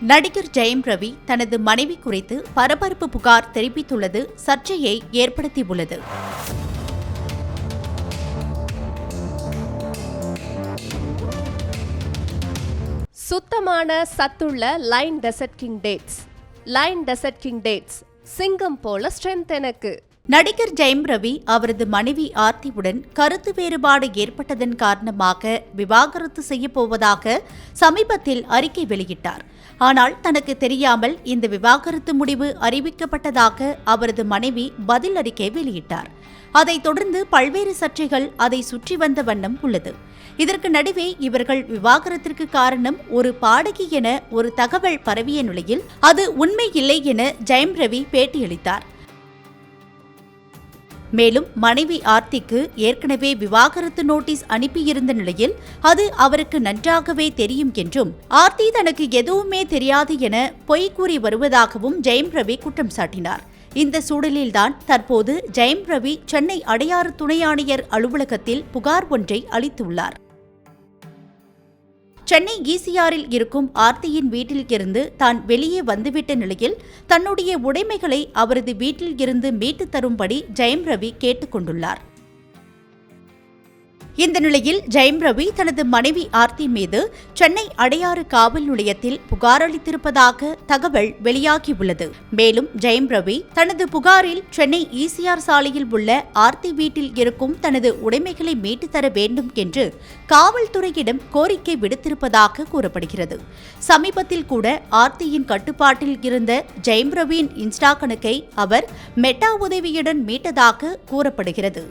நடிகர் ஜெயம் ரவி தனது மனைவி குறித்து பரபரப்பு புகார் தெரிவித்துள்ளது சர்ச்சையை ஏற்படுத்தியுள்ளது. சுத்தமான சத்துள்ள line desert king dates. Line desert king dates சிங்கம் போல ஸ்ட்ரென்த் எனக்கு. நடிகர் ஜெயம் ரவி அவரது மனைவி ஆர்த்தியுடன் கருத்து வேறுபாடு ஏற்பட்டதன் காரணமாக விவாகரத்து செய்யப் போவதாக சமீபத்தில் அறிக்கை வெளியிட்டார். ஆனால் தனக்கு தெரியாமல் இந்த விவாகரத்து முடிவு அறிவிக்கப்பட்டதாக அவரது மனைவி பதில் அறிக்கை வெளியிட்டார். அதைத் தொடர்ந்து பல்வேறு சர்ச்சைகள் அதை சுற்றி வந்த வண்ணம் உள்ளது. இதற்கு நடுவே இவர்கள் விவாகரத்திற்கு காரணம் ஒரு பாடகி என ஒரு தகவல் பரவிய நிலையில் அது உண்மை இல்லை என ஜெயம் ரவி பேட்டியளித்தார். மேலும் மனைவி ஆர்த்திக்கு ஏற்கனவே விவாகரத்து நோட்டீஸ் அனுப்பியிருந்த நிலையில் அது அவருக்கு நன்றாகவே தெரியும் என்றும் ஆர்த்தி தனக்கு எதுவுமே தெரியாது என பொய் கூறி வருவதாகவும் ஜெயம் ரவி குற்றம் சாட்டினார். இந்த சூழலில்தான் தற்போது ஜெயம் ரவி சென்னை அடையாறு துணை ஆணையர் அலுவலகத்தில் புகார் ஒன்றை அளித்துள்ளார். சென்னை ஈசிஆரில் இருக்கும் ஆர்த்தியின் வீட்டில் இருந்து தான் வெளியே வந்துவிட்ட நிலையில் தன்னுடைய உடைமைகளை அவரது வீட்டில் இருந்து மீட்டு தரும்படி ஜெயம் ரவி கேட்டுக்கொண்டுள்ளார் இந்த நிலையில் ஜெயம் ரவி தனது மனைவி ஆர்த்தி மீது சென்னை அடையாறு காவல் நிலையத்தில் புகார் அளித்திருப்பதாக தகவல் வெளியாகியுள்ளது. மேலும் ஜெயம் ரவி தனது புகாரில் சென்னை ஈசிஆர் சாலையில் உள்ள ஆர்த்தி வீட்டில் இருக்கும் தனது உடைமைகளை மீட்டுத்தர வேண்டும் என்று காவல்துறையிடம் கோரிக்கை விடுத்திருப்பதாக கூறப்படுகிறது. சமீபத்தில் கூட ஆர்த்தியின் கட்டுப்பாட்டில் இருந்த ஜெயம் ரவியின் இன்ஸ்டா கணக்கை அவர் மெட்டா உதவியுடன் மீட்டதாக கூறப்படுகிறது.